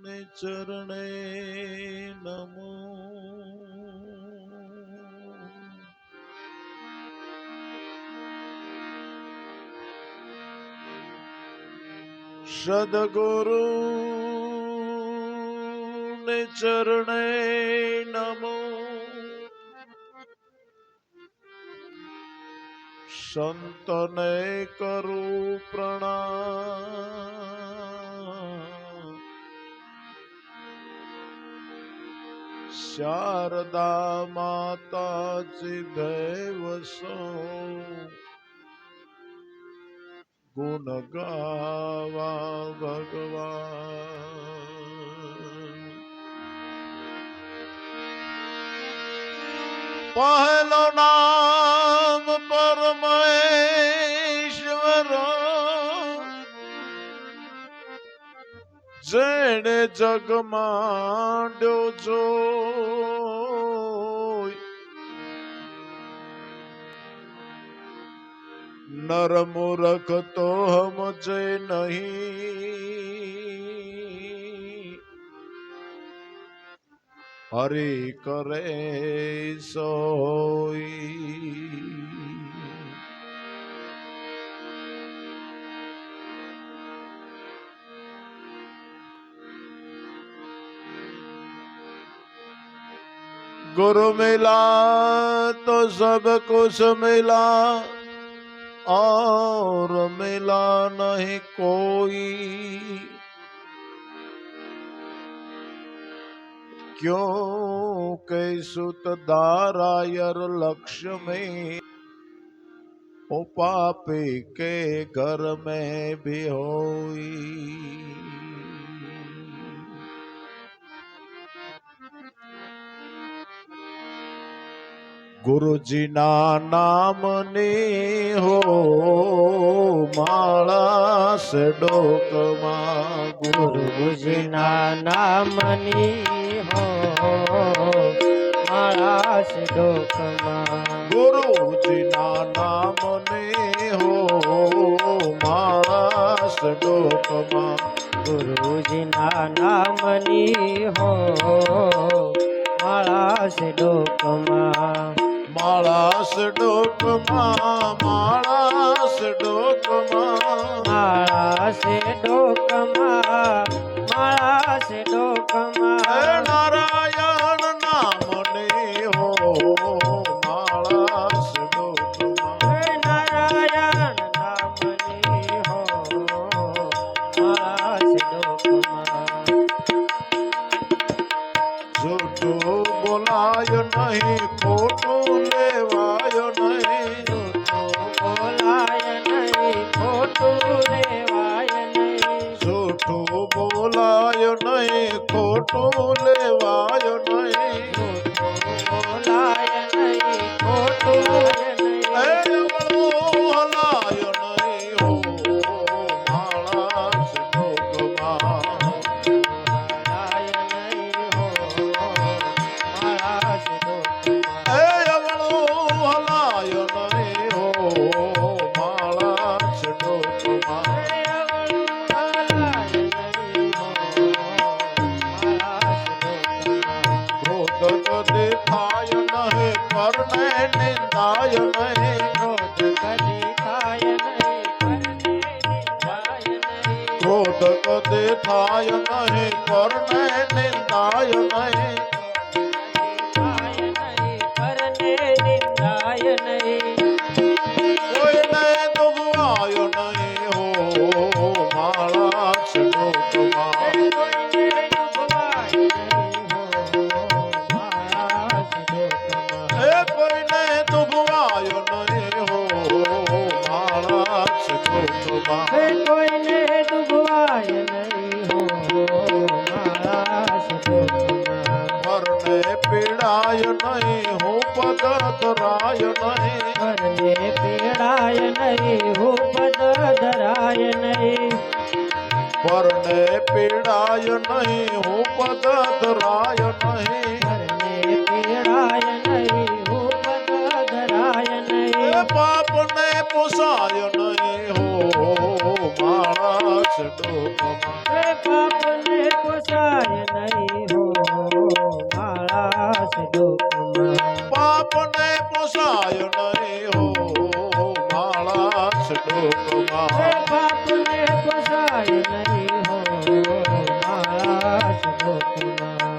ને ચરણે નમો સદગુરુ ને ચરણે નમો સંતને કરું પ્રણામ શારદા માતા દેવસો ગુણ ગાવા ભગવાન પહેલો નામ જેણે જગમાંડ્યો જોઈ. નર મૂરખ તો સમજે નહીં. હરી કરે સોઈ. गुरु मिला तो सब कुछ मिला और मिला नहीं कोई क्यों सुत दारायर लक्ष्य में ओ पापी के घर में भी होई ગુરુજીના નામની હો માળા સે ડોકમાં. ગુરુ ગુરુજીના નામની હો મારા ડોકમાં. ગુરુજીના નામની હો માળા સે ડોકમાં ગુરુજીના નામની હો માળા સે ડોકમાં. માળા સે ડોકમાં માળાસ ડોકમાં. માળાસ ડોકમાં માળાસ ડોકમાં. નારાયણ નામની હો જૂઠું બોલાય નહીં ખોટું લેવાય નહીં. બોલાય નહીં ખોટું નિંદાય નહીં ક્રોધ કદે થાય નહીં કરને નિંદાય નહીં કોઈને દુભાય નહીં હો માળા પીડાય નહીં હું પદ ધરાય નહીં. ઘરને પીડાય નહીં હું પદ ધરાય નહીં. પરને પીડાય નહીં હું પદ ધરાય નહીં. ઘરને પીડાય નહીં હું પદ ધરાય નહીં. પાપને પોસાય નહીં હો માણસ છે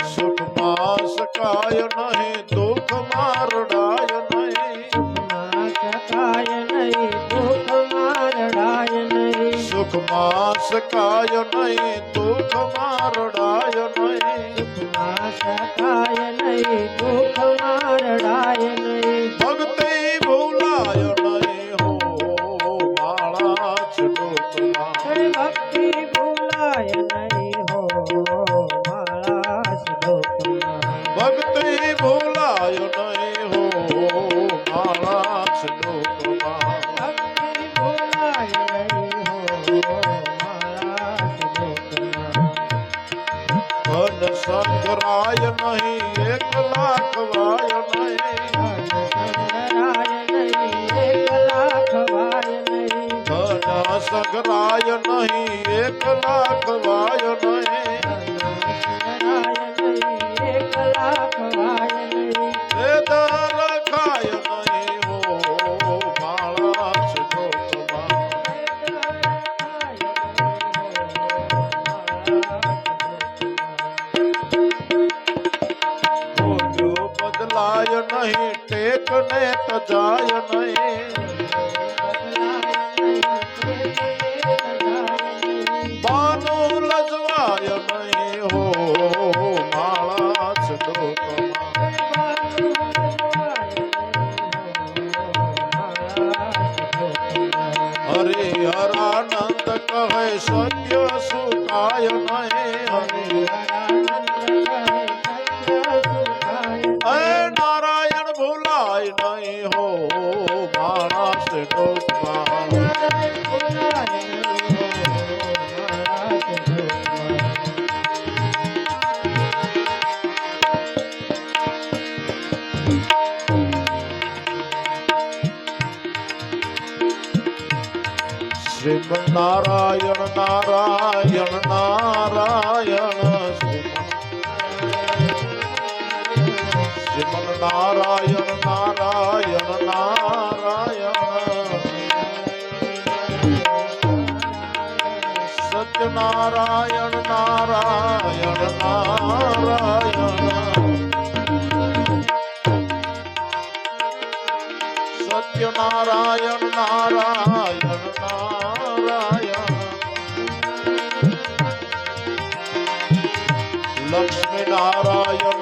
સુખમાં સકાય નહીં દુઃખ મારડાય નહીં. સકાય નહીં દુઃખ મારડાય નહીં. સુખમાં સકાય નહીં દુઃખ મારડાય ભગત ભક્તિ ભૂલાય નહીં હો મારા શ્લોકમાં સંગરાય નહીં, એક લાખ વાય નહીં. સંગરાય નહીં, એક લાખ વાય ને તો જાય નહીં. બાનું લજવાય નહીં હો. શ્રી નારાયણ નારાયણ નારાયણ શ્રીમન નારાયણ નારાયણ નારાયણ સત્યનારાયણ નારાયણ નારાયણ સત્યનારાયણ નારાયણ Narayana.